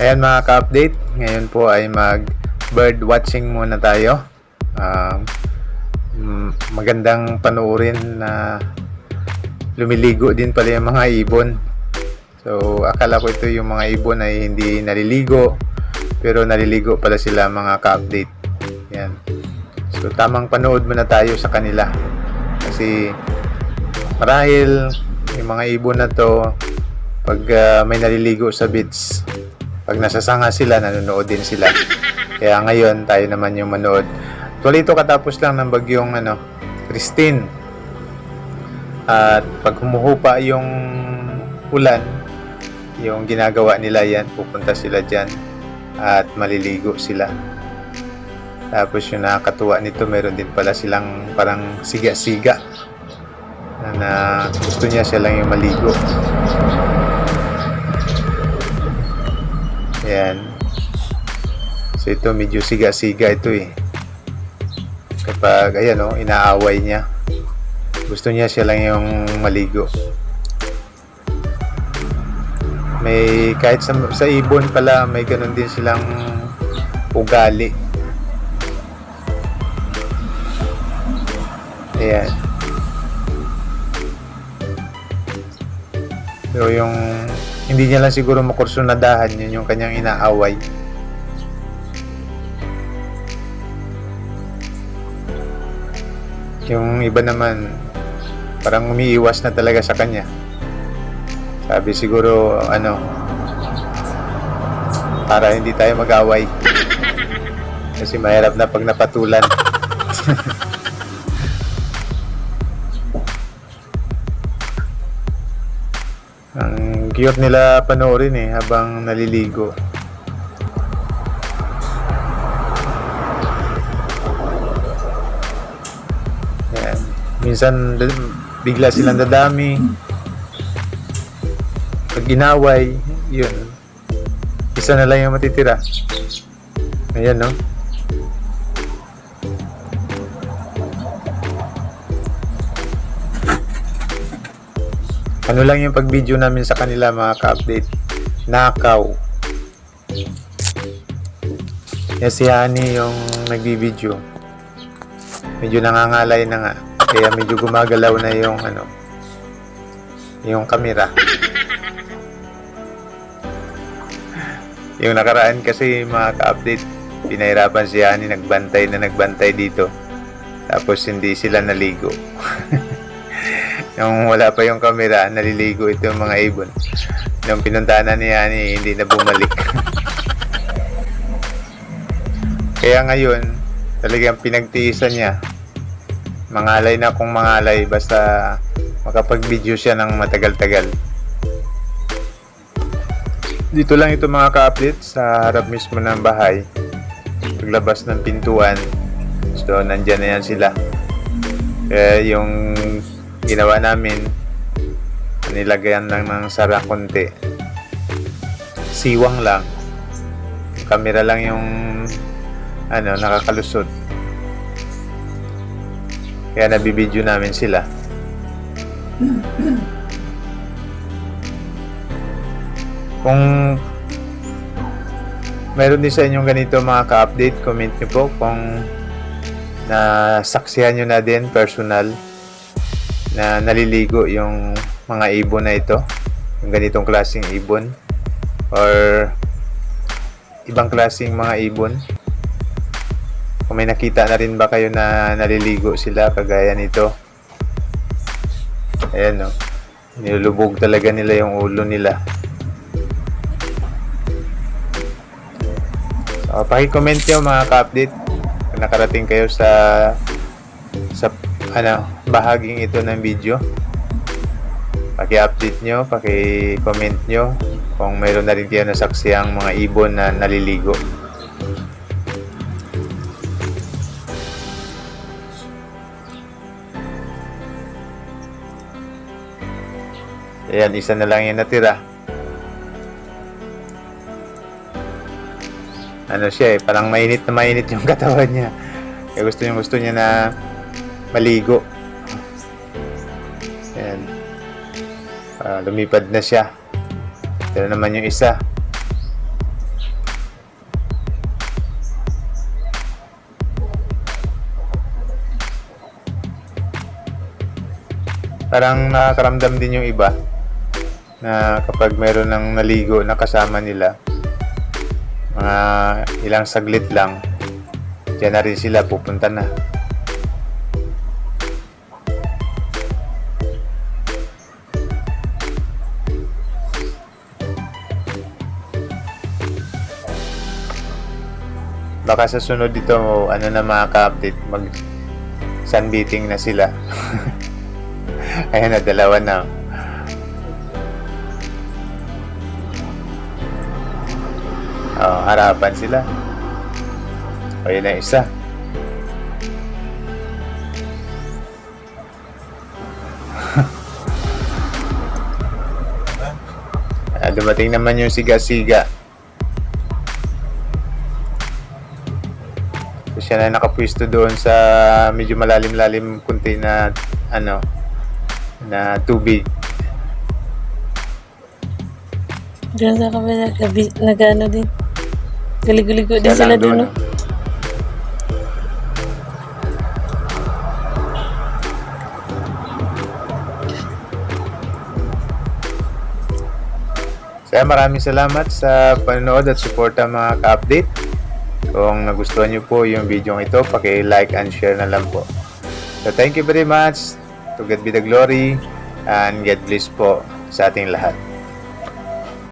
Ayan mga ka-update, ngayon po ay mag bird watching muna tayo. Um, mm, magandang panoorin na lumiligo din pala yung mga ibon. So akala ko ito yung mga ibon ay hindi naliligo pero naliligo pala sila mga ka-update. Yan. So tamang panood muna tayo sa kanila. Kasi marahil yung mga ibon na to pag ah, may naliligo sa beach pag nasasanga sila, nanonood din sila. Kaya ngayon, tayo naman yung manood. Actually, ito katapos lang ng bagyong ano, Christine. At pag humuhupa yung ulan, yung ginagawa nila yan, pupunta sila dyan at maliligo sila. Tapos yung nakakatuwa nito, meron din pala silang parang siga-siga na, na gusto niya siya lang yung maligo. Yan. So ito medyo siga-siga ito eh. Kapag ayan oh, inaaway niya. Gusto niya siya lang yung maligo. May kahit sa, sa ibon pala may ganun din silang ugali. Ayan. So yung hindi niya lang siguro makursunadahan yun yung kanyang inaaway. Yung iba naman parang umiiwas na talaga sa kanya. Sabi siguro ano para hindi tayo mag-away. Kasi mahirap na pag napatulan. Ang cute nila panoorin eh habang naliligo. Yan. Minsan bigla silang dadami. Pag ginaway, yun. Isa na lang yung matitira. Ayan no. Ano lang yung pag-video namin sa kanila mga ka-update. Nakaw. Yan si Hani yung nagbi-video. Medyo nangangalay na nga. Kaya medyo gumagalaw na yung ano yung kamera. yung nakaraan kasi mga ka-update pinahirapan si Hani nagbantay na nagbantay dito. Tapos hindi sila naligo. Nung wala pa yung camera, naliligo ito yung mga ibon. Nung pinuntahan na ni Ani, hindi na bumalik. Kaya ngayon, talagang pinagtiisan niya. Mangalay na kung mangalay, basta makapag-video siya ng matagal-tagal. Dito lang ito mga ka-update sa harap mismo ng bahay. Paglabas ng pintuan, so nandyan na yan sila. Kaya yung ginawa namin nilagyan lang ng sara konti. Siwang lang. Yung camera lang yung ano nakakalusot. Kaya nabibideo namin sila. Kung meron din sa inyong ganito mga ka-update comment nyo po kung nasaksihan nyo na din personal na naliligo yung mga ibon na ito. Yung ganitong klaseng ibon. Or ibang klaseng mga ibon. Kung may nakita na rin ba kayo na naliligo sila kagaya nito. Ayan no. Nilulubog talaga nila yung ulo nila. So pakicomment nyo mga ka-update. Kung nakarating kayo sa sa ano, bahaging ito ng video. Paki-update nyo, paki-comment nyo kung mayroon na rin kayo nasaksiyang mga ibon na naliligo. Ayan, isa na lang yung natira. Ano siya eh, parang mainit na mainit yung katawan niya. Kaya gusto niya gusto niya na maligo. Ayan. Uh, ah, lumipad na siya. Ito naman yung isa. Parang nakakaramdam din yung iba na kapag meron ng naligo na kasama nila, mga ilang saglit lang, dyan na rin sila pupunta na. Baka sa sunod dito, ano na mga ka-update, mag sunbeating na sila. Ayan na, dalawa na. Oh, harapan sila. O, yun na isa. ah, dumating naman yung siga-siga. Siya na nakapwisto doon sa medyo malalim-lalim kunti na ano na tubig. Diyan sa kabila, gabi, nag-ano din. Galigo-ligo din sila doon, no? Kaya maraming salamat sa panonood at suporta mga ka-update. Kung nagustuhan nyo po yung video ito, paki-like and share na lang po. So thank you very much. To God be the glory and God bless po sa ating lahat.